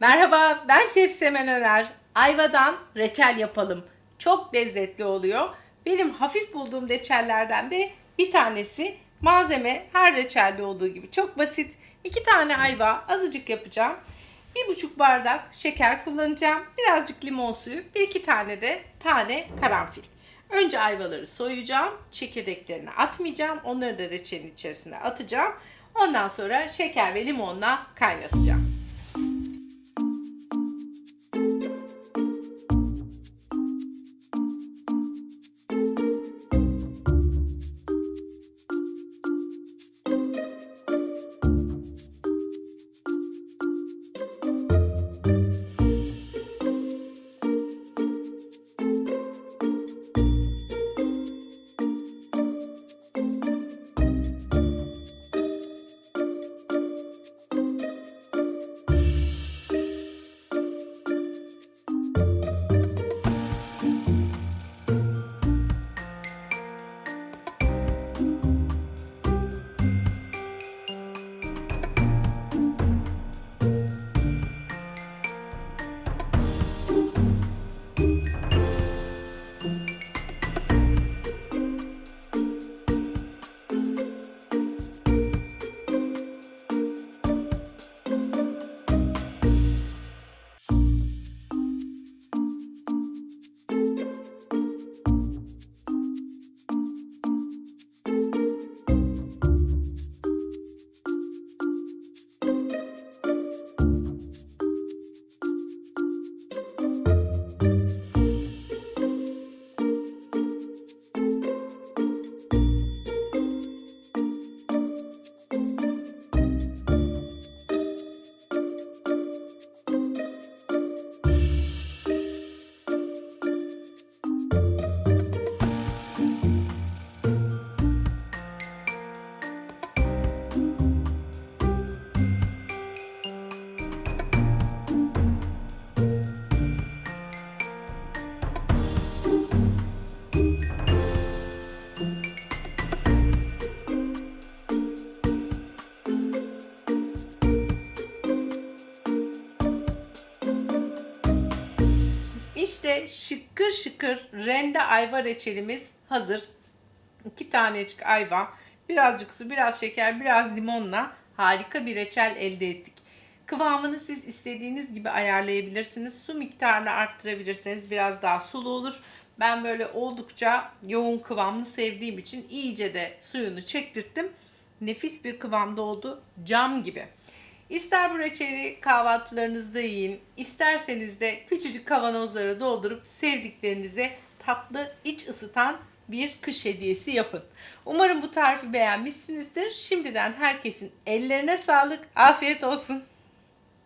Ben Şef Semen Öner. Ayvadan reçel yapalım. Çok lezzetli oluyor. Benim hafif bulduğum reçellerden de bir tanesi. Malzeme her reçelde olduğu gibi çok basit. İki tane ayva azıcık yapacağım. Bir buçuk bardak şeker kullanacağım. Birazcık limon suyu. Bir iki tane de tane karanfil. Önce ayvaları soyacağım. Çekirdeklerini atmayacağım. Onları da reçelin içerisine atacağım. Ondan sonra şeker ve limonla kaynatacağım. İşte şıkır şıkır rende ayva reçelimiz hazır. İki tanecik ayva, birazcık su, biraz şeker, biraz limonla harika bir reçel elde ettik. Kıvamını siz istediğiniz gibi ayarlayabilirsiniz. Su miktarını arttırabilirseniz biraz daha sulu olur. Ben böyle oldukça yoğun kıvamlı sevdiğim için iyice de suyunu çektirttim. Nefis bir kıvamda oldu. Cam gibi. İster bu reçeli kahvaltılarınızda yiyin, isterseniz de küçücük kavanozlara doldurup sevdiklerinize tatlı, iç ısıtan bir kış hediyesi yapın. Umarım bu tarifi beğenmişsinizdir. Şimdiden herkesin ellerine sağlık, afiyet olsun.